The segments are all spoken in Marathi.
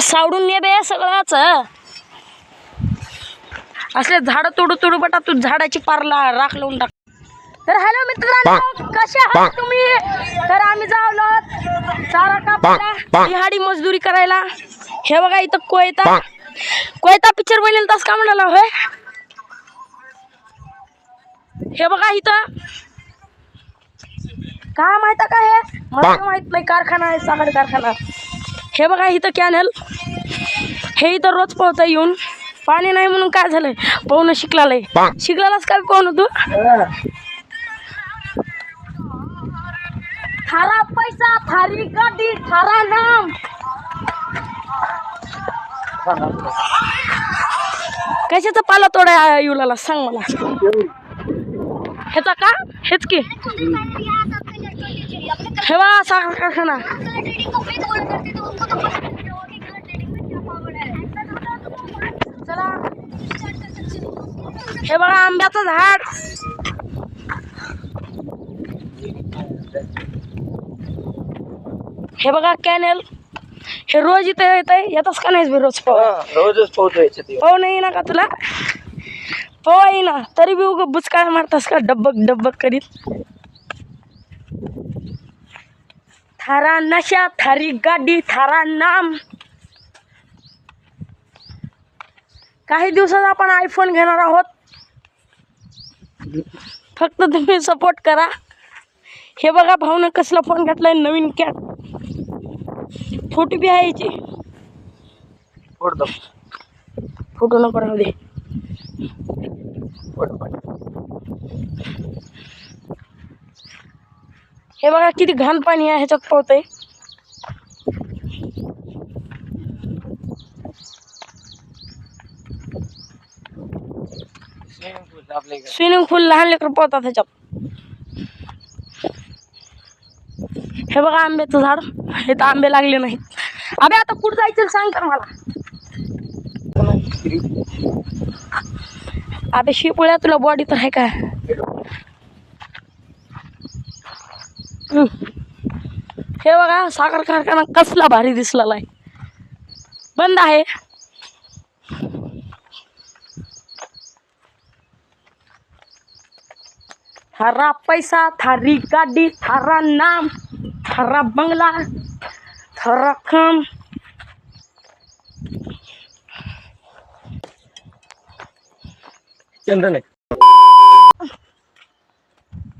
सावडून ने बे सगळंच. असले झाड तोडू तोडू बटा तू झाडाची पारला राख लावून टाक. तर हॅलो मित्रांनो कसे आहात तुम्ही? तर आम्ही जावलो चारा कापायला दिहाडी मजदुरी करायला. हे बघा इथं कोयता. कोयता पिक्चर बनेल तस का म्हणाला होय? हे बघा इथं. काय माहीत का हे? मला माहीत नाही कारखाना आहे साखर कारखाना. हे बघा इथं कॅनल. हे इथं रोज पोहता येऊन. पाणी नाही म्हणून काय झालंय? पोहणं शिकलाय शिकलालाच काय पोहणं तू? थारा पैसा थारी गाडी थारा नाम. कशाचा पाला तोडा युलाला सांग मला. ह्याचा का? हेच की. ठेवा साखर कारखाना चला. हे बघा आंब्याचं झाड. हे बघा कॅनेल. हे रोज इथे येत आहे येतच का नाहीस बे रोज? पोहा रोजच पोहतो पोह नाही ना का तुला? पोहा येईना. तरी बी उग बुचकाळ्या मारतास का? डब्बक डब्बक करीत. थारा नशा थारी गाडी थारा नाम. काही दिवसात आपण आयफोन घेणार आहोत. फक्त तुम्ही सपोर्ट करा. हे बघा भाऊनं कसला फोन घेतलाय नवीन कॅट फोटो बी आहे याची. फोडतो फोटो नको राहू दे. हे बघा, किती घाण पाणी आहे ह्याच्यात स्विमिंग पूल लहान लेकर पोहतात ह्याच्यात. हे बघा, आंब्याचं झाड. हे तर आंबे लागले नाहीत. अबे, आता कुठं जायचं सांग मला. आता शिपुळ्या तुला बॉडी तर आहे का? हे बघा साखर कारखाना कसला भारी दिसलेला आहे. बंद आहे. थारा पैसा थारी गाडी थारा नाम थारा बंगला थारा काम चंदन आहे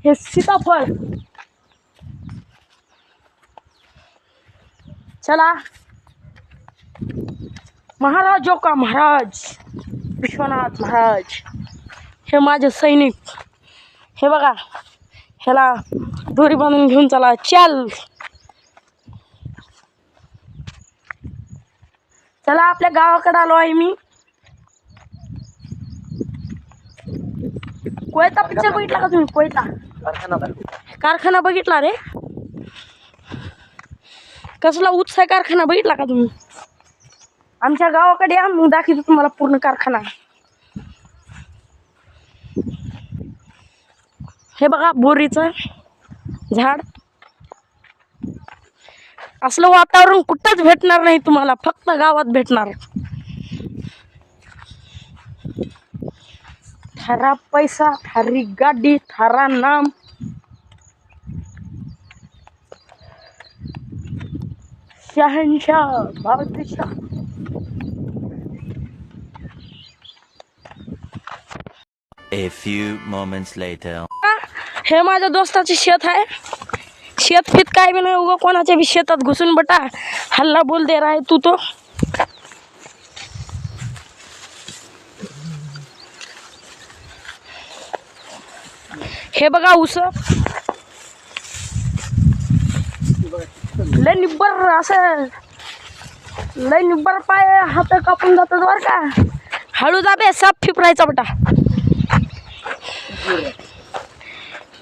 हे सीताफळ. चला. महाराजो हो का महाराज? विश्वनाथ महाराज. हे माझे सैनिक. हे बघा. ह्याला दोरी बांधून घेऊन चला. चल. चला आपल्या गावाकडे आलो आहे मी. कोयता पिक्चर बघितला का तुम्ही? कोयता. कारखाना बघितला रे. कसला उत्साह कारखाना बघितला का तुम्ही? आमच्या गावाकडे या मग दाखवतो तुम्हाला पूर्ण कारखाना. हे बघा बोरीचं झाड. असलं वातावरण कुठंच भेटणार नाही तुम्हाला फक्त गावात भेटणार. थारा पैसा थारी गाडी थारा नाम. शहनशाह बादशाह. A few moments later. हे माझ्या दोस्ताचे शेत आहे. शेत फित काय बी नाही उगं कोणाच्या बी शेतात घुसून बटा. हल्ला बोल दे राय तू तो. हे बघा उस लय निब्बर असं. लय निब्बर पाय हात कापून जातात बर का. हळू जा बे साप फिपरायचा बटा.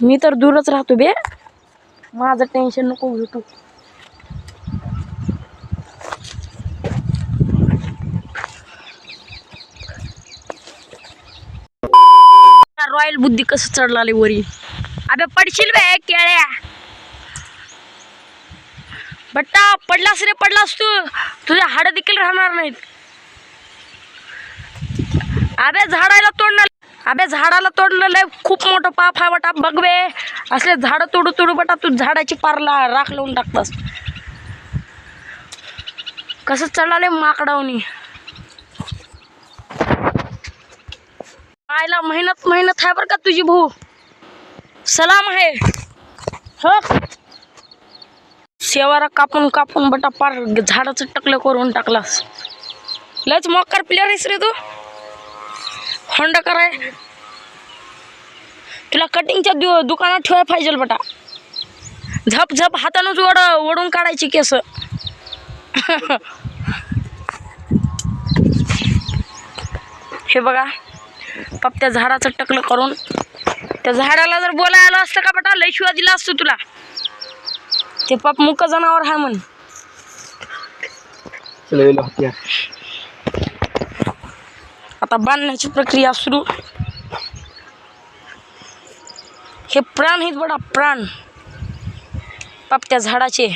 मी तर दूरच राहतो बे. माझं टेन्शन नको घेऊ तू. वाईल बुद्धी कसं चढलाले वरी? अबे पडशील बे केळ्या. बट्टा पडलास रे पडलास तू तुझ्या हाड देखील राहणार नाहीत. अबे झाडाला तोडणार अबे झाडाला तोडलं लय खूप मोठं पाप हा बटा. बघवे असले झाडं तोडू तोडू बटा तू झाडाची पारला राख लावून टाकतास. कसं चढाले माकडावनी आयला मेहनत मेहनत आहे बरं का तुझी भाऊ. सलाम आहे. हो? शेवारा कापून कापून बटा पार झाडाचं टकलं करून टाकलास. लयच मक्कर प्लेअर आहेस रे तू. होंडा कराय. तुला कटिंगच्या दु दुकानात ठेवाय पाहिजे बटा. झप झप हातानंच ओढ ओढून काढायची केस. हे बघा. पप त्या झाडाचं टकलं करून. त्या झाडाला जर बोलायला आलं असतं का बटा? लय शिवा दिला असतो तुला. ते पप मुक जनावर आहे म्हण. आता बांधण्याची प्रक्रिया सुरू. हे प्राण आहेत बडा प्राण. पप त्या झाडाचे.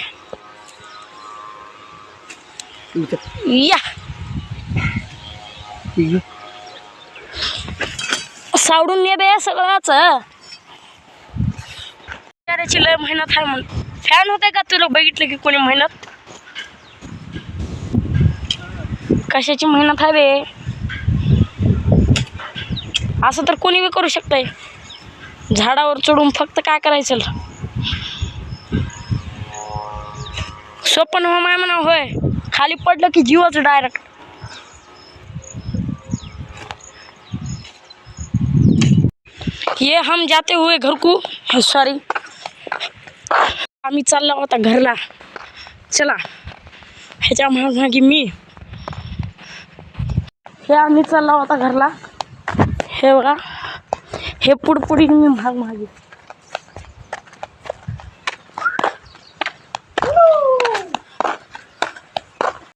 या. सावडून ने बे सगळंच त्याची लय मेहनत आहे म्हण. फॅन होते का तुला बघितलं की कोणी मेहनत? कशाची मेहनत आहे बे? असं तर कोणी बी करू शकतंय. झाडावर चढून फक्त काय करायचं? सोपन हो माय म्हणा होय. खाली पडलं की जीवच डायरेक्ट ये हम जाते हुए घर को। सॉरी आम्ही चाललो होता घरला. चला. ह्याच्या मागे मी. हे आम्ही चालला होता घरला. हे बघा. हे पुढपुढी मी भाग मागे